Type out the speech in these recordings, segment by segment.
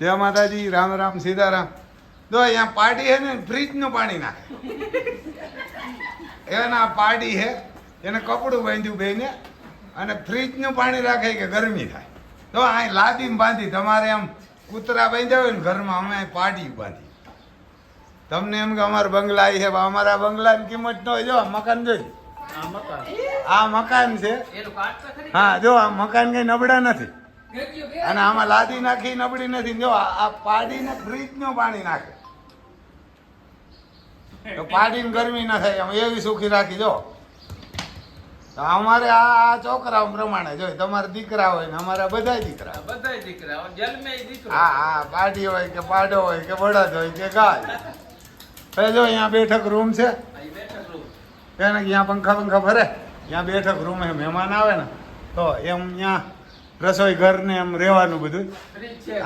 જય માતાજી રામ રામ સીતારામ. જો અહીંયા પાર્ટી છે ને ફ્રીજનું પાણી નાખે. એના પાર્ટી છે એને કપડું બાંધ્યું બેને અને ફ્રીજનું પાણી રાખે કે ગરમી થાય. તો અહીં લાદી બાંધી તમારે એમ કૂતરા બાંધ્યા હોય ને ઘરમાં અમે પાર્ટી બાંધી. તમને એમ કે અમારા બંગલા છે અમારા બંગલાની કિંમત ન હોય. જો આ મકાન જોઈ. આ મકાન. આ મકાન છે. હા જો આ મકાન કઈ નબળા નથી. અને આમાં લાદી નાખી નબળી નથી. જો આ પાડીને પાડીને ફ્રીજનું પાણી નાખે. તો પાડીને ગરમી ના થાય આમ એવી સુખી રાખી જો. તો અમારે આ આ છોકરાઓ પ્રમાણે જો તમારા દીકરા હોય ને અમારા બધા દીકરા બધાય દીકરા જન્મે ય હા હા પાડી હોય કે પાડો હોય કે બળદ હોય કે ગાય. હવે જો અહીંયા બેઠક રૂમ છે. એને અહીંયા પંખા પંખા ભરે. ત્યાં બેઠક રૂમ એ મહેમાન આવે ને તો એમ ત્યાં રસોઈ ઘર ને એમ રહેવાનું બધું.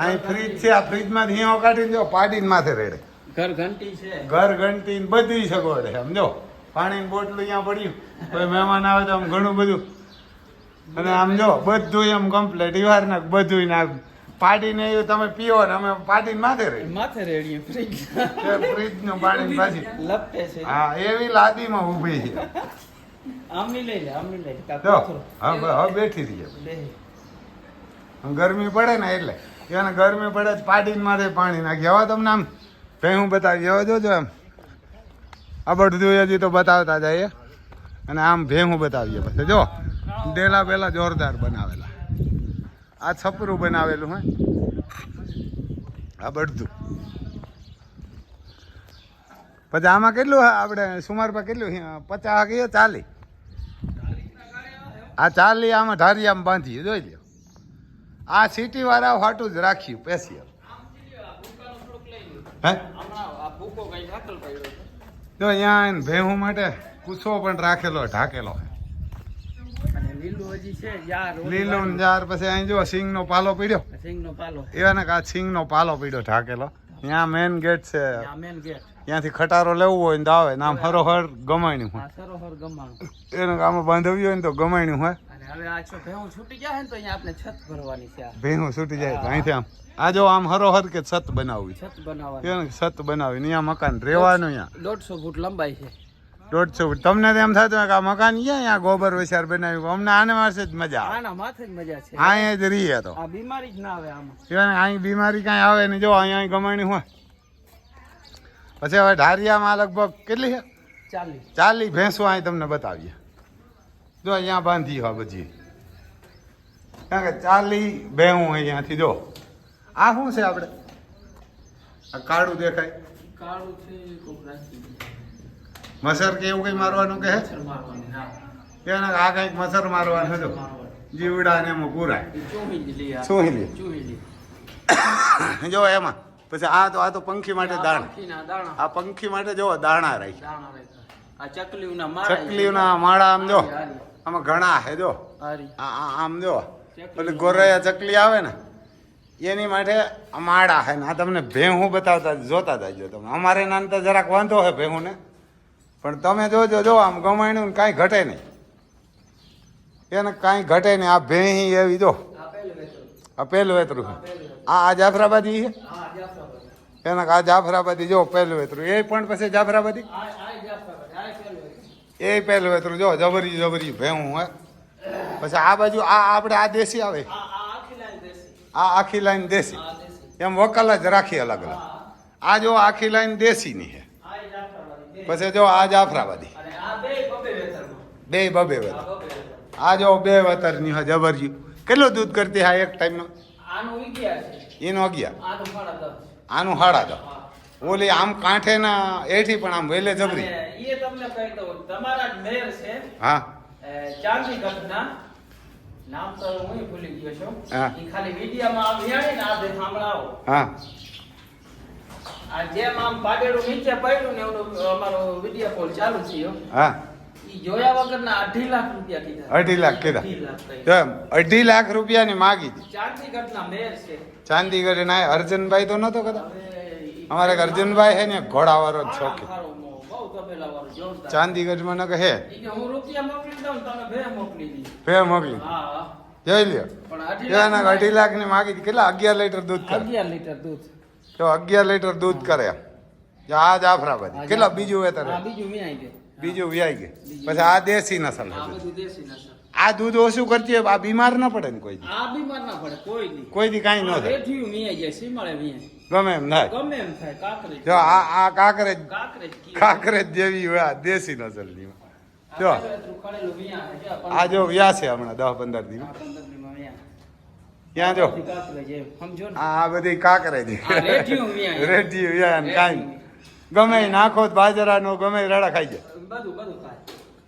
અહીં ફ્રીજ છે આ ફ્રીજમાંથી હિંયો કાઢીને જો પાડીને માથે રેડે. ઘર ઘંટી છે. ઘર ઘંટી ને બધી સગવડ છે સમજો? પાણીની બોટલું અહીંયા પડ્યું કોઈ મહેમાન આવે તો આમ ઘણું બધું. અને આમ જો બધું એમ કમ્પ્લેટ ઈવાર નાખ બધું નાખ પાડીને એવું તમે પીઓ ને અમે પાડીને માથે રહી માથે રેડીએ ફ્રીજ ફ્રીજનું પાણી પાછી. લપટે છે. હા એવી લાદીમાં ઊભી છે. આમની લઈ લે આમની લઈ લે. હવે બેઠી રહી. ગરમી પડે ને એટલે. એને ગરમી પડે તો પાડીને માથે પાણી નાખી. હવે તમને આમ ભેહું બતાવી હવે જોજો એમ. આ બધું હજી તો બતાવતા જઈએ. અને આમ ભેહું બતાવીએ પછી. જો ડેલા પેલા જોરદાર બનાવેલા. આ છપરું બનાવેલું હે. આ બધું. પછી આમાં કેટલું આપણે સુમારમાં કેટલું? પચાસ કે ચાલી આ ચાલી આમાં ઢારિયામાં બાંધી જોઈ લ્યો. આ સિટી વાળા હાટું જ રાખ્યું પેશિયલ હે. જો અહીંયા ભેહું માટે કુસો પણ રાખેલો ઢાકેલો લીલું ને. જાર પછી અહીં જો સિંગનો પાલો પીડ્યો. પાલો. એને આ સિંગનો પાલો પીડ્યો ઢાકેલો. ત્યાં મેન ગેટ છે. મેન ગેટ ત્યાંથી ખટારો લેવું હોય ને તો આવે ને આમ હરોહર ગમાણ્યું હોય. ગમાણું. એને આમાં બાંધવ્યું હોય ને તો ગમાણ્યું હોય. હવે આ છો ભેહું છૂટી જાય ને તો અહીંયા આપણે છત ભરવાની છે આ. ભેહું છૂટી જાય તો અહીંથી આમ. આ જો આમ હરોહર કે છત બનાવવી? છત બનાવવાની. છત બનાવી અહીંયા મકાન રહેવાનું અહીંયા? દોઢસો ફૂટ લંબાઈ છે. દોઢસો ફૂટ. તમને તો એમ થતું કે આ મકાન ક્યાં અહીંયા ગોબર વસાર બનાવ્યું? અમને આને મારશે જ મજા આના માથે જ મજા છે. અહીંયા જ રહીએ તો. આ બીમારી જ ના આવે આમાં. અહીં બીમારી કાંઈ આવે ને જો અહીંયા ગમાણી હોય. પછી હવે ઢારિયામાં લગભગ કેટલી છે? ચાલી ચાલી ભેંસો અહીં તમને બતાવીએ. જો અહીંયા બાંધી હોય બધી. કારણ કે ચાલી ભેહું અહીંયાથી જો. આ શું છે આપણે? આ કાળું દેખાય. કાળું છે મસર કે એવું કંઈ મારવાનું કે કે આ કંઈક મસર મારવાનું જો. જીવડા ને એમાં પૂરાય ચૂહીલી. જો એમાં પછી આ તો આ તો પંખી માટે દાણા. આ પંખી માટે જો દાણા રાખી ચકલીઓના માળા ચકલીઓના માળા આમ જો. આમાં ઘણા હે જો. આ આ આમ જો. પેલી ગોરૈયા ચકલી આવે ને એની માટે માળા હે ને આ તમને ભેહું બતાવતા જોતા જાજો તમે. અમારે નાનતા જરાક વાંધો હે ભેહું ને પણ તમે જોજો જો આમ ગમાણ્યું ને કાંઈ ઘટે નહીં. એને કાંઈ ઘટે નહીં. આ ભેહી એવી જો. આ પહેલું વેતરું. આ આ જાફરાબાદી છે? એના આ જાફરાબાદી જો પહેલું વેતરું. એ પણ પછી જાફરાબાદી આ આ જાફરાબાદ. આ પહેલું વેતરું. એ પહેલું વેતરું જો જબરી જબરી ભેહું હોય પછી આ બાજુ આ આપણે આ દેશી આવે. આ આખી લાઈન દેશી. એમ વકલ જ રાખી અલગ અલગ આ જો આખી લાઈન દેશીની છે આ પછી જો આ જાફરાબાદી. બે બબે વેતર. આ જો બે વેતરની હોય જબરજી. કેટલું દૂધ કરતી હા એક ટાઈમનો? એનો અગિયાર આનું સાડા દસ. ઓલી આમ કાંઠેના એઠી પણ આમ વેલે જબરી. એ તમને કહી દઉં તમારા જ મેયર છે. હા. ચાંદી ઘટના. નામ તો હું ભૂલી ગયો છું. હા. ઈ ખાલી વિડીયામાં વિહાણી ને આજે સાંભળાવો. હા. આ જેમ આમ પાડેડું નીચે પડ્યું ને એવડું અમારો વિડિયો કોલ ચાલુ થયો. હા. જોયા વગરના અઢી લાખ રૂપિયા કીધા. અઢી લાખ કીધા. અઢી રૂપિયાની માગી હતી. ચાંદીગઢના મેયર છે. ચાંદીગઢ ના અર્જુનભાઈ તો નતો કદા અમારે અર્જુનભાઈ છે ને ઘોડાવાળો બહુ ચાંદીગઢમાં ન કે હે ઈ કે હું મોકલી હા હા. જોઈ લ્યો. એના લાખ અઢી લાખની માગી કેટલા? અગિયાર લીટર દૂધ કરે. અગિયાર લીટર દૂધ. તો અગિયાર લીટર દૂધ કરે આ જાફરાબાદી. કેટલા? બીજું વેતર. બીજું વ્યાય ગયું. બીજું વ્યાય ગયું. પછી આ દેશી નસલ. આ દૂધ ઓછું કરતી હોય, આ બીમાર ન પડે ને કોઈ દી. આ બીમાર ના પડે કોઈ નહીં કોઈ દી કાંઈ ન થાય. રેઠિયું મીએ જાય સીમાળે મીએ ગમે એમ થાય. ગમે એમ થાય કાકરે જો આ આ કાંકરેજ કાકરે જ દેવી હોય આ દેશી નસલની જો આ છે, જો વ્યા છે હમણાં દસ પંદર દી. વ્યાય. ત્યાં જો. આ બધી કાંકરેજ આ રેઠિયું વ્યા કાંઈ. ગમે નાખો તો બાજરાનો ગમે રડા ખાઈ જાય. બધું બધું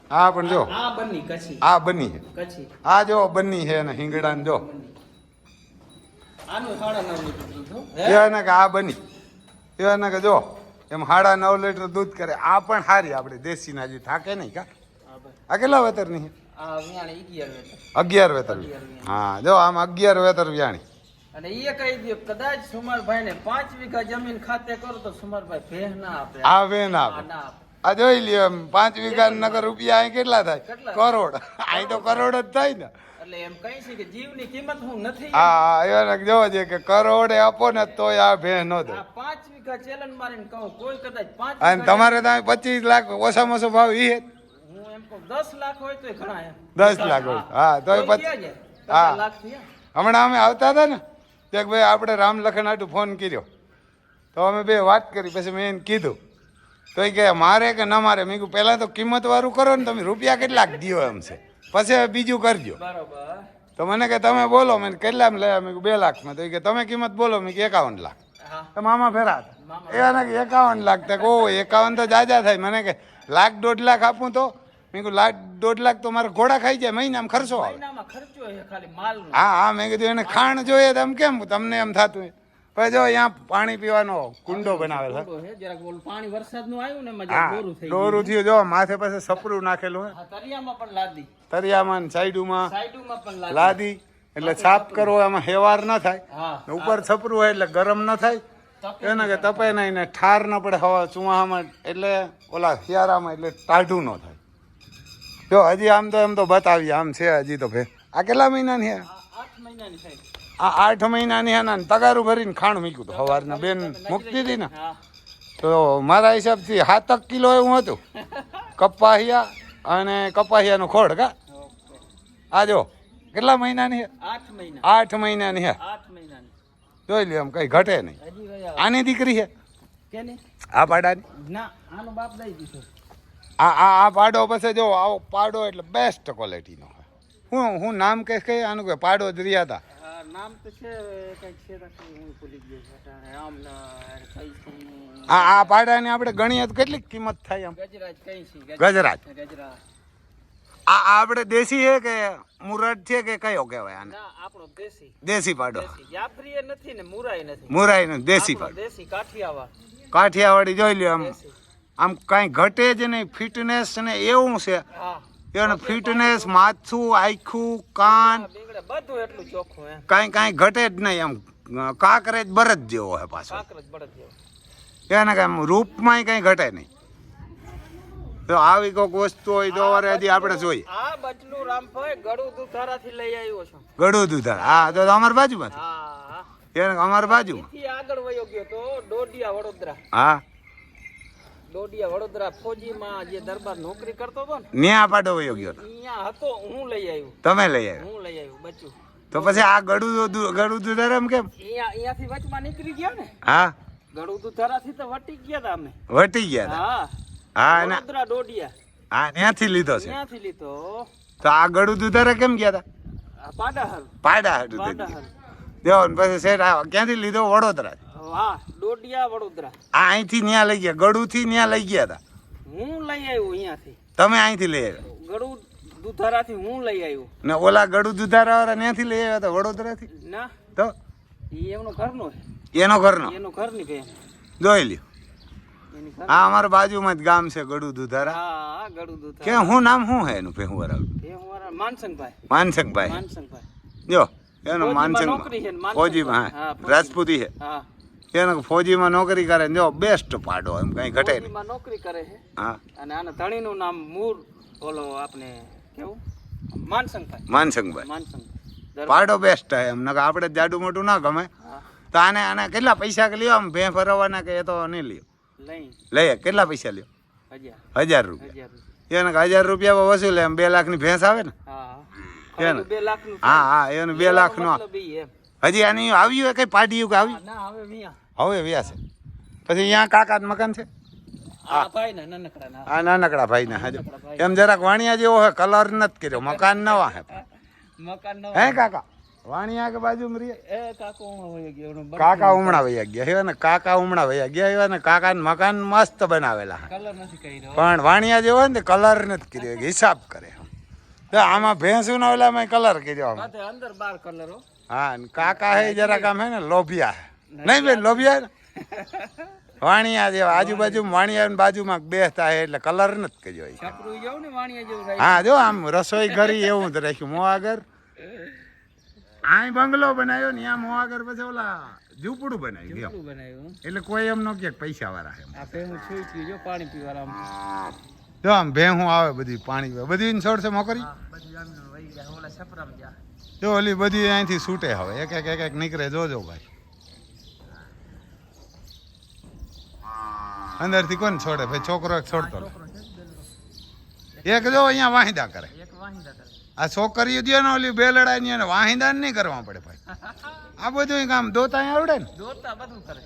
હા પણ જો. આ બની કચ્છી. આ બની છે. કચ્છી. આ જો બની છે ને હિંગડા જો. આનું સાડા નવ લીટર દૂધ હો. હે? એને કે આ બની એને કે જો. એમ સાડા નવ લીટર દૂધ કરે. આ પણ સારી આપણે દેશી ના જે થાકે નહીં કા? આ કેટલા વેતર. ની અગિયાર વેતર હા જો આમ અગિયાર વેતર વ્યાણી. અને એ કહી દો કદાચ સુમારભાઈ ને પાંચ વીઘા જમીન ખાતે કરો તો સુમરભાઈ ભેહ ના આપે. આ વે ના આપે. આ જોઈ લ્યો એમ પાંચ વીઘા નગર રૂપિયા અહીં કેટલા થાય? કરોડ. અહીં તો કરોડ. જ થાય ને. એટલે એમ કહી છે કે જીવની કિંમત હું નથી હા એને જોવો છે કે કરોડે આપો ને તોય આ ભે ન દે. આ પાંચ વીઘા ચેલન મારીને કહું કોઈ કદાચ પાંચ અને તમારે ત્યાં પચીસ લાખ ઓછામાં ઓછો ભાવ ઈ હું એમ કહું દસ લાખ હોય તોય ઘણા એમ. દસ લાખ હોય. હા, તોય? હા. પચાસ થયા. હમણાં અમે આવતા હતા ને તે ભાઈ આપણે રામ લખન આટું ફોન કર્યો. તો અમે બે વાત કરી પછી મેં એને કીધું તો કે મારે કે ન મારે? મેં કહ્યું પહેલાં તો કિંમત વાળું કરો ને તમે. રૂપિયા કેટલાક દ્યો એમ છે. પછી બીજું કરજો. તો મને કે તમે બોલો. મેં કેટલા કેટલામાં લયા? મેં બે લાખમાં તો કે તમે કિંમત બોલો. મેં કે એકાવન લાખ. તો મામા ફેરા. એને કે એકાવન લાખ તો ઓ એકાવન તો જાજા થાય. મને કે લાખ દોઢ લાખ આપું તો? મેં કીધું લાખ દોઢ લાખ તો મારા ઘોડા ખાઈ જાય મહિનામાં ખર્ચો આવે. હા હા મેં કીધું એને ખાણ જોઈએ તો એમ કેમ? તમને એમ થતું પછી જો અહીંયા પાણી પીવાનો કુંડો બનાવેલો પાણી વરસાદનું આવ્યું ને મજા હા થઈ ડોરું થયું. જો માથે પાસે સપરું નાખેલું હોય તરિયામાં પણ લાદી. તરિયામાં ને સાઈડુમાં સાઈડુમાં પણ લાદી. એટલે છાપ કરવો એમાં હેવાર ન થાય. ઉપર છપરું હોય એટલે ગરમ ન થાય. એને કે તપે નહીં ને ઠાર ન પડે હવા ચુવાહામાં એટલે ઓલા શિયાળામાં એટલે ટાઢું ન થાય. જો હજી આમ તો એમ તો બતાવીએ. આમ છે હજી તો ભે આ કેટલા મહિનાની હે? આઠ મહિનાની થાય. આ આઠ મહિનાની છે તગારું ભરીને ખાણ મૂક્યું હતું. સવારના બેન મૂકતી હતી ને તો મારા હિસાબથી સાતક કિલો એવું હતું. કપાહિયા અને કપાહિયાનું ખોડ કા? આ જો કેટલા મહિનાની આઠ મહિનાની હે જોઈ લે એમ કઈ ઘટે નહીં. આની દીકરી છે? આ પાડાની? આનો બાપ દઈ દીધો આ આ આ પાડો પછી જો આવો પાડો એટલે બેસ્ટ ક્વોલિટીનો હું હું નામ કે કઈ આનું કે પાડો જ રહ્યા હતા. નામ તો છે કંઈક છે હું ભૂલી ગયો છું. આમ ના કઈ છે આ આ પાડાની આપણે ગણીએ તો કેટલી કિંમત થાય આમ ગજરાજ કઈ છે ગજરાજ. ગજરાજ. આ આપણે દેશી છે કે મુરડ છે કે કયો કહેવાય આને? આપણો દેશી. દેશી પાડો. દેશી. નથી ને મુરાઈ નથી. મુરાઈનો દેશી પાડો. દેશી કાઠિયાવાડ. કાઠિયાવાડી જોઈ લ્યો આમ. આમ કાંઈ ઘટે જ નહીં ફિટનેસ ને એવું છે. હા. એને ફિટનેસ માથું આખું કાન બધું એટલું ચોખ્ખું એમ. કાંઈ કાંઈ ઘટે જ નહીં એમ. કાંકરેજ બરજ જેવો હે પાછો. કાંકરેજ બળદ જેવો. એને કાંઈ રૂપમાં કાંઈ ઘટે નહીં. તો આવી કોઈક વસ્તુ હોય તો હજી આપણે જોઈએ. આ બચલું રામભાઈ ગળું દુધારાથી લઈ આવ્યો છું. ગળું દૂધા હા તો અમારી બાજુમાં હા એને અમારી બાજુમાં. આગળ વયો ગયો તો ડોડિયા વડોદરા. હા. ડોડિયા વડોદરા ફોજીમાં જે દરબાર નોકરી કરતો હતો ને ન્યા પાડો વયો ગયો. અહીંયા હતો હું લઈ આવ્યો. તમે લઈ આવ્યો? હું લઈ આવ્યો બચ્ચું. તો પછી આ ગળું ગળું દૂધા કેમ? અહીંયા અહીંયાથી વચમાં નીકળી ગયા ને. હા? ગળું દુધારાથી તો વટી ગયા હતા અમે. વટી ગયા હતા. હા. હા વડોદરા દોડિયા. હા ત્યાંથી લીધો છે. ત્યાંથી લીધો. તો આ ગળું દૂધારે કેમ ગયા હતા પાડા પાડાહર. પાડા હાટું પાડા પાડાહર. દેવો પછી શેઠ ક્યાંથી લીધો? વડોદરા ડોડિયા વડોદરા. આ અહીંથી ન્યા લઈ ગયા ગળુથી ન્યા લઈ ગયા હતા હું લઈ આવ્યો અહીંયાથી. તમે અહીંથી લઈ આવ્યા? ગળું દુધારાથી હું લઈ આવ્યો. ને ઓલા ગળું દુધારા વાળા ત્યાંથી લઈ આવ્યા હતા વડોદરાથી? ના. તો? એ એમનો ઘરનો એનો ઘરનો? એનો ઘરની બેન જોઈ લ્યો. આ અમારા બાજુમાં જ ગામ છે ગડુ દુધારા. હા ગળું કે હું નામ શું હે એનું પેહું વરાવું માનસંગભાઈ. માનસંગભાઈ. માનસંગભાઈ. જો એનો માનસંગ નોકરી છે હા. રાજપૂતી છે. હા. એને ફોજીમાં નોકરી કરે જો બેસ્ટ પાડો એમ કઈ ઘટે નહીં. નોકરી કરે છે. હા. અને આના ધણીનું નામ મૂર ઓલો આપણે કેવું? માનસંગભાઈ. માનસંગભાઈ. માનસંગ પાડો બેસ્ટ છે એમ નકર આપણે જાડું મોટું ના ગમે. તો આને આને કેટલા પૈસા કે લ્યો આમ ભે ફરવાના કે એ તો નહીં લ્યો. લઈએ કેટલા પૈસા લ્યો? હજાર. રૂપિયા. એને હજાર રૂપિયા વસૂલે એમ બે લાખની ભેંસ આવે ને? હા હા. લાખનું એને બે લાખનો. નો હજી આની આવ્યું કઈ પાડ્યું કે આવ્યું? ના હવે વ્યાસ વ્યા છે. પછી અહીંયા કાકા મકાન છે? આ ભાઈ નાનકડા આ નાનકડા ભાઈ ને હાજર એમ જરાક વાણિયા જેવો હે કલર નથી કર્યો. મકાન નવા હે મકાન હે કાકા? વાણિયા કે બાજુ કાકો ઉમણા વૈયા ગયા હે ને કાકા ઉમણા વૈયા ગયા. એવા ને કાકા મકાન મસ્ત બનાવેલા હે કલર કર્યો. પણ વાણિયા જેવો હોય ને કલર નથી કર્યો. હિસાબ કરે તો આમાં ભેંસું ના ઓલામાં કલર કર્યો. અંદર બાર કલરો હા. કાકા હે જરાક આમ હે ને લોભિયા નહીં બેન લોભિયા વાણિયા જેવા આજુબાજુ વાણિયા. બાજુમાં બેસતા હે એટલે કલર નથી કર્યો. હા જો આમ રસોઈ ઘરી એવું જ રાખ્યું મો આગળ આય બંગલો બનાવ્યો ને આમ મો આગળ પછી ઓલા ઝૂંપડું બનાવ્યું. એટલે કોઈ એમ ન કે પૈસા વાળા જો પાણી પીવાળા જો આમ ભેહું આવે બધી પાણી બધી છોડ છોડશે મોકરી? જો ઓલી બધી અહીંથી છૂટે હવે. એક એક એક એક નીકળે જોજો ભાઈ. અંદરથી કોણ છોડે? ભાઈ છોકરો એક છોડતો એક જો અહીંયા વાહિંદા કરે. આ છોકરીઓ દે ને ઓલી બેલડા ની એને વાહિંદા નહીં કરવા પડે ભાઈ. આ બધું કામ દોતા આવડે ને? દોતા બધું કરે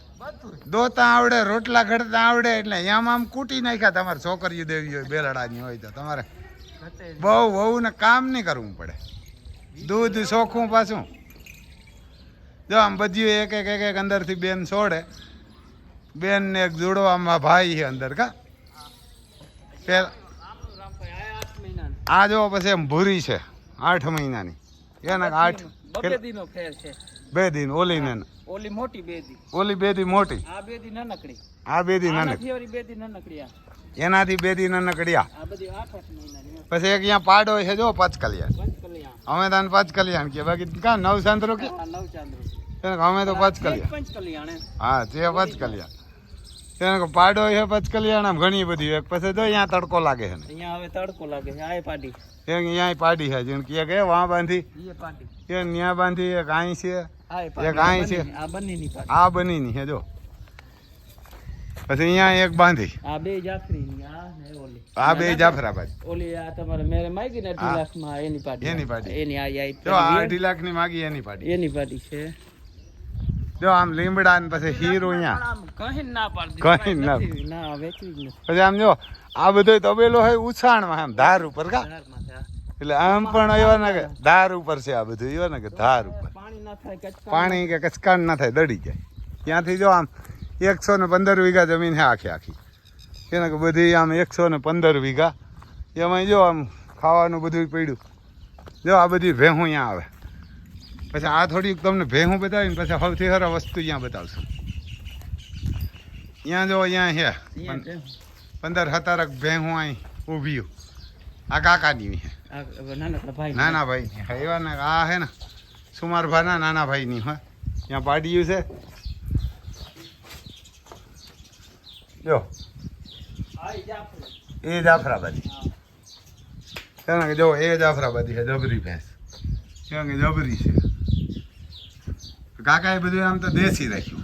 દોતા આવડે રોટલા ઘડતા આવડે એટલે એમ આમ કૂટી નાખ્યા તમારે છોકરીઓ દેવી હોય બેલડાની હોય તો તમારે. બહુ બહુ વહુ ને કામ નહીં કરવું પડે. દૂધ ચોખ્ખું પાછું. જો આમ બધી એક એક એક એક અંદરથી બેન છોડે. બેન ને એક જોડવામાં ભાઈ છે અંદર કા? પેલા આ જો પછી એમ ભૂરી છે આઠ મહિનાની. એના આઠ બબે દીનો ફેર છે. બે દિન ઓલી ને ઓલી મોટી બેદી ઓલી બે દી મોટી. આ બેદી નાનકડી. આ બે દી નાનક બેદી નાનકડી એનાથી બે દી નાનકડિયા. આ બધી મહિનાની પછી એક અહીંયા પાડો છે જો પચકલિયા. પંચકલ્યાણ અમે તને પચકલિયાણ કે બાકી કા નવ સાંતરો કે નવચાંદ્ર. અમે તો પચકલિયા. પંચકલ્યાણ. એમ. હા તે પચકલિયા. તેને પાડો છે પચકલિયાણ ઘણી બધી એક પછી તો અહીંયા તડકો લાગે છે અહીંયા હવે તડકો લાગે છે આ પાડી. એ અહીંયા પાડી છે જેમ કે કે વાં બાંધી. એ પાડી. એ ન્યા બાંધી એક અહીં છે એક આઈ છે. આ બંનેની પાડી. આ બનીની છે જો. પછી અહીંયા એક બાંધી. આ બે જાફરીની આ ને ઓલી. આ બે જાફરાબાદ ઓલી આ તમારે મેરે માગી ને અઢી લાખમાં એની પાડી. એની પાડી. એની આ આઈ તો આ લાખની માગી એની પાડી. એની પાડી છે. જો આમ લીમડા ને પછી હીરો અહીંયા. કઈ ના પાડી કહી ના. ના વેચવી જ નથી. પછી આમ જો આ બધો તબેલો હોય ઉછાણમાં આમ ધાર ઉપર કા. એટલે આમ પણ એવા ને કે ધાર ઉપર છે આ બધું એવા ને કે ધાર ઉપર. પાણી ના થાય. કચકા પાણી કે કચકાણ ના થાય દડી જાય. ત્યાંથી જો આમ એકસો ને પંદર વીઘા જમીન છે આખી આખી. એને કે બધી આમ એકસો ને પંદર વીઘા. એમાં જો આમ ખાવાનું બધું પડ્યું. જો આ બધી ભેહું અહીંયા આવે. પછી આ થોડીક તમને ભેહું બતાવીને પછી સૌથી સારા વસ્તુ અહીંયા બતાવશું. અહીંયા જો અહીંયા છે. પંદર સત્તરક ભેહું અહીં ઊભી આ કાકાની છે. નાના ભાઈ હા, એવા ને આ હે ને સુમારભાના નાના ભાઈની હોય ત્યાં પાડ્યું છે. જો. એ જાફરાબાદી હા. તેને કે જો એ જાફરાબાદી છે જબરી ભેંસ. ત્યાં કે જબરી છે. કાકાએ બધું આમ તો દેશી રાખ્યું.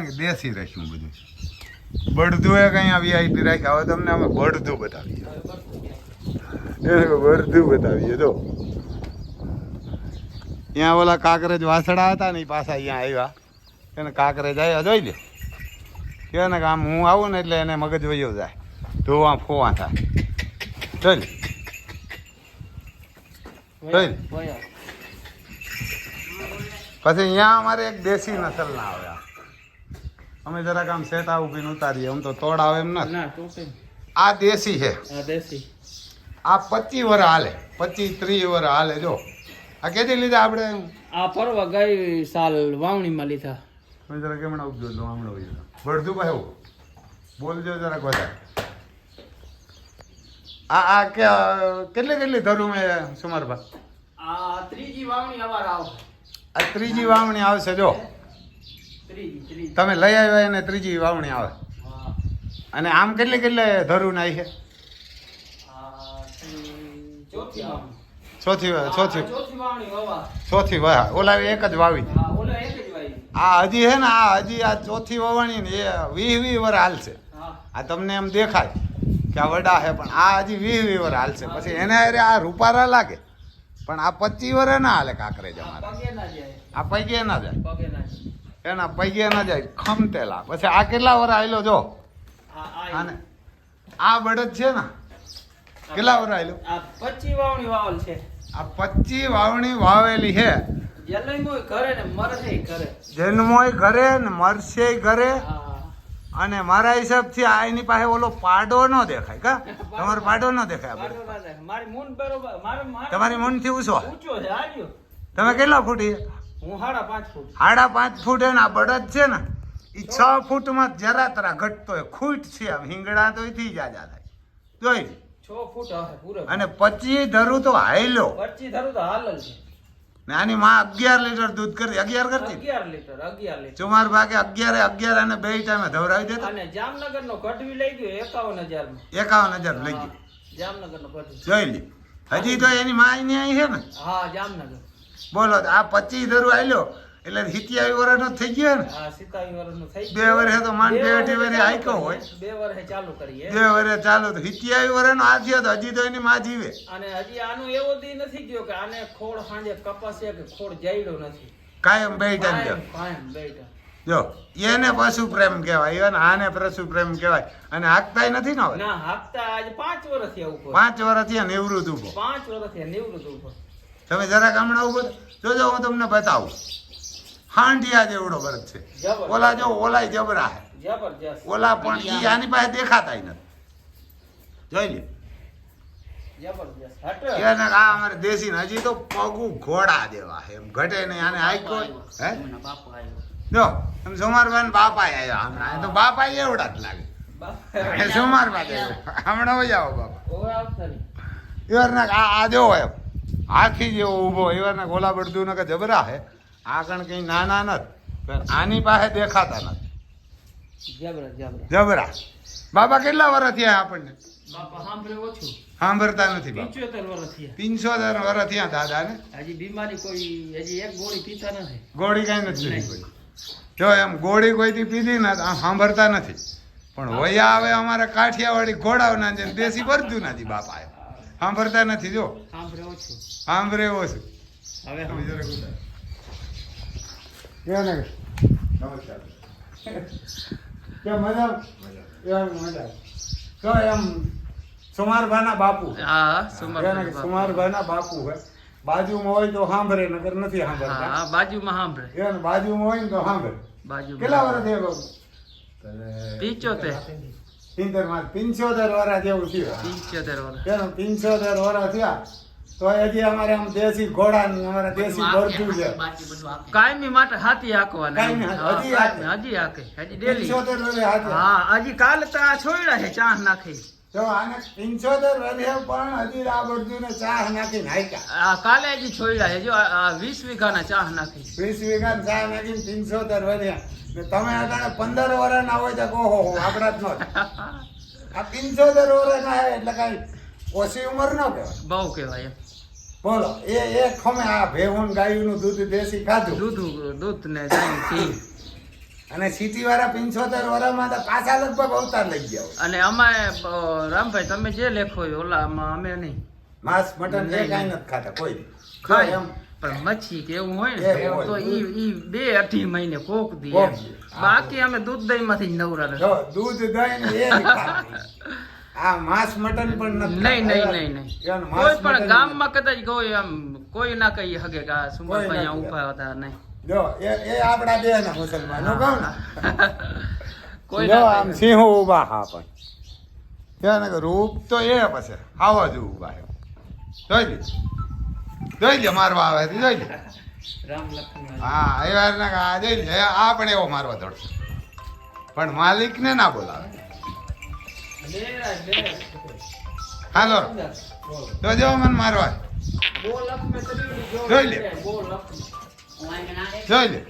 ને દેશી રાખ્યું બધું. બળદું એ કઈ વીઆઈપી રાખ્યા. હવે તમને અમે બળદું બતાવીએ. બળદું બતાવીએ. તો ત્યાં ઓલા કાંકરેજ વાસડા હતા ને એ પાછા અહીંયા આવ્યા. એને કાંકરેજ આવ્યા જોઈ લે. કે ને કે આમ હું આવું ને એટલે એને મગજ વયો જાય. ધોવા ફોવા થાય. જોઈ લે. જોઈ વયા. પછી અહીંયા અમારે એક દેશી નસલના આવ્યા. અમે જરાક આમ શેતા ઉભીને ઉતારીએ આમ તો તોડ આવે એમ ના આ દેશી છે. આ દેશી. આ પચીસ વર હાલે પચી ત્રીસ વર હાલે જો. આ કેથી લીધા આપણે? આ પરવા ગઈ સાલ વાવણીમાં લીધા. મેં જરાક હમણાં ઉપજો વાવણો હમણાં ઊભી બળદું ભાઈ બોલજો જરાક વધારે. આ આ કે કેટલી કેટલી ધરું મેં સુમારભા? આ ત્રીજી વાવણી અવાર આવ. આ ત્રીજી વાવણી આવશે જો. તમે લઈ આવ્યા એને ત્રીજી વાવણી આવે. અને આમ કેટલી કેટલી ધરું નાઈ છે? ચોથી ચોથી. ચોથી વાહ ઓલા એક જ વાવી આ હજી હે ને, આ હજી આ ચોથી વવાણી ને એ વીસ વી વર હાલશે. આ તમને એમ દેખાય કે આ વડા છે, પણ આ હજી વીસ વીસ વર હાલશે. પછી એને અરે આ રૂપારા લાગે. પણ આ પચી વરે ના હાલે કાંકરેજ અમારે પગે આ પૈકે ના જાય. પગે એના પૈકે ના જાય. ખમતેલા પછી આ કેટલા વર આવેલો જો? અને આ બળદ છે ને? કેટલા વર આવેલો આ પચી વાવણી વાવલ છે. આ પચી વાવણી વાવેલી છે. જન્મોય ઘરે ને મરશે ઘરે. જન્મોય ઘરે ને મરશે ઘરે. હા. અને મારા હિસાબથી આ એની પાસે ઓલો પાડો ન દેખાય કા? તમારો પાડો. ન દેખાય આપણે. વાંધો બળદ. ના થાય. મારી મૂન બરોબર તમારી મનથી ઊંચો ઊંચો તમે કેટલા ફૂટી હું સાડા પાંચ ફૂટ. સાડા પાંચ ફૂટ એને બળદ છે ને એ છ ફૂટમાં જરા તરા ઘટતો હોય. ખૂટ છે આમ હિંગડા તો એથી જાજા થાય. જોઈ છ ફૂટ અને પચી ધરું તો હાયલો પચી ધરું તો હાલ છે. ને આની માં અગિયાર લીટર દૂધ કરી અગિયાર કરતી? અગિયાર લીટર અગિયાર લીટર. ચુમાર ભાગે અગિયારે અગિયાર અને બે ટાઈમે ધવરાવી દેતા. અને જામનગર નો કઢવી લઈ ગયો એકાવન હજાર એકાવન હજાર લઈ ગઈ જામનગર નો કઢવી જોઈ લી. હજી તો એની માં અહીં છે ને? હા જામનગર. બોલો આ પચીસ ધરું આલ્યો એટલે સિત્યાવી વર્ષનો થઈ ગયો ને? હા સિત્તાવી વર્ષ થઈ બે વર્ષે તો માંડ બે અઢી વર્ષે વર્ષે આયકો હોય. બે વર્ષે ચાલુ કરીએ. બે વર્ષે ચાલુ તો સિત્યાવી વર્ષનો આ થયો તો હજી તો એની માં જીવે અને હજી આનો એવો દી નથી ગયો કે આને ખોળ સાંજે કપાસે કે ખોળ જાયડો નથી. કાયમ બેઠા જો કાયમ બેઠા. જો એને પશુ પ્રેમ કહેવાય અને આને પશુ પ્રેમ કહેવાય. અને હાકતા નથી ને હવે? ના હાકતા આજ પાંચ વર્ષ થયા ઉપર પાંચ વર્ષ થયા નિવૃત્ત ઉપર પાંચ વર્ષ થયા નિવૃત્ત ઉપર તમે જરાક હમણાં ઉપર જોજો હું તમને બતાવું. હાંડિયા જેવડો બરદ છે. ઓલા જો ઓલાય જબરા હે. ઓલા પણ ઈ આની પાસે દેખાતાય નથી. જોઈ લે. આ અમારે દેશી ને હજી તો પગુ ઘોડા જેવા એમ ઘટે નહીં. આને આઈકો હે. જો એમ સોમારભાઈ બાપા આવ્યા હમણાં. તો બાપા એવડા જ લાગે એ સોમારભાઈ. હમણાં હોય આવો બાપા. ઓવે આવતા આ આ જો એમ હાથી જેવો ઊભો. એવારના ગોલા બળદું કે જબરા હે. આ કણ કઈ નાના નથી પણ આની પાસે દેખાતા નથી. જબરા જબરા. જબરા. બાબા કેટલા વર્ષ થયા આપણને? ઓછું. સાંભળતા નથી બાપા. પિંચોતેર વર્ષ થયા. દાદા ને દાદાને? હજી બીમારી કોઈ હજી એક ગોળી પીતા નથી. ગોળી કઈ નથી પીધી કોઈ. જો એમ ગોળી કોઈથી પીધી ને સાંભળતા નથી. પણ વયા આવે અમારે કાઠિયાવાડી ઘોડાવના છે દેશી ભરતું નથી બાપા સાંભળતા નથી જો. સાંભળે ઓછું. સાંભળે એવો છે હવે લાગે? નમસ્કાર. કેમ મજા? એમ મજા. તો એમ સુમારભાના બાપુ. હા સુમારભાના બાપુ. હે. બાજુમાં હોય તો સાંભળે નગર નથી સાંભળતા હા બાજુમાં સાંભળે એને બાજુમાં હોય ને તો સાંભળે બાજુ કેટલા વર્ષ થયા બાપુ? પિંચોતેર. પિંચોતેરમાં પંચોતેર વર્ષ જેવું થયું. પિંચોતેર વર્ષ પંચોતેર વર્ષ થયા. તો હજી અમારે આમ દેશી ઘોડા અમારે દેશી ભરતું છે. કાયમી માટે હાથી હાંકવાના હજી હજી હાકે. હજી ડેલી. હા હજી કાલ તો આ છોડ્યા છે ચાહ નાખી. તો આને પંચોતેર વર્ષે પણ હજી આ બધું ને ચાહ નાખી નાખ્યા. આ કાલે હજી છોડ્યા છે જો આ- આ વીસ વીઘાના ચાહ નાખી. વીસ વીઘા ચાહ નાખીને પંચોતેર ને તમે આગળ પંદર વર્ષ ના હોય તો કહો હો આપણા જ નો આ પંચોતેર વર્ષ ના એટલે કઈ ઓછી ઉંમર ન કહેવાય. બહુ કહેવાય એમ. બોલો એ એ ખમે આ ભેહોન ગાયનું દૂધ દેશી ખાધું. દૂધ દૂધ ને દહીં ઘી. અને સિટી વાળા પંચોતેર વર્ષમાં તો પાછા લગભગ અવતાર લઈ ગયા અને અમારે રામભાઈ તમે જે લેખો એ ઓલામાં અમે નહીં. માંસ મટન જે કાંઈ નથી ખાતા કોઈ ખાય. એમ. પણ મચ્છી કે એવું હોય ને તો ઈ ઈ બે અઢી મહિને કોક દી. બાકી અમે દૂધ દહીં માંથી નવરા દૂધ દહીં એ. આ માંસ મટન પણ નથી નહીં નહીં નહીં નહીં. કોઈ પણ ગામમાં કદાચ કોઈ આમ કોઈ ના કહી હગે કે આ સુમરભાઈ અહીંયા કહે. હતા નહીં. જો એ એ આપણા દેહ મુસલમાનો કહું ને? કોઈ જો આમ કહી સિંહો હા પણ. ત્યાં ને રૂપ તો એ પછી આવા જ ઊભા જોઈ લે. જોઈ લે મારવા આવે જોઈ લે. હા એ વાર ના કે આ જોઈ લે આ પણ એવો મારવા દોડશે. પણ માલિકને ના બોલાવે. હાલો. તો જો મને મારવા. જોઈ લે. જોઈ લે.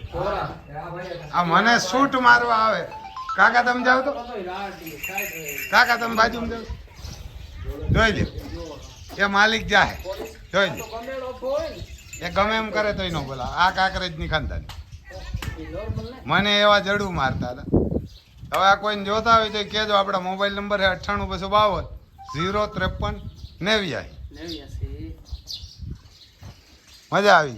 આ મને સૂટ મારવા આવે. કાકા, તમે જાવ તો. કાકા, તમે બાજુમાં જાવ જોઈ લે. એ માલિક જાય. જોઈ લે. એ ગમે એમ કરે તોય ન બોલા આ કાંકરેજની ખાનદાની. મને એવા જડું મારતા હતા. હવે આ કોઈને જોતા હોય તો કહેજો આપણા મોબાઈલ નંબર છે અઠ્ઠાણું બસો બાવન ઝીરો ત્રેપન નેવ્યાસી. મજા આવી.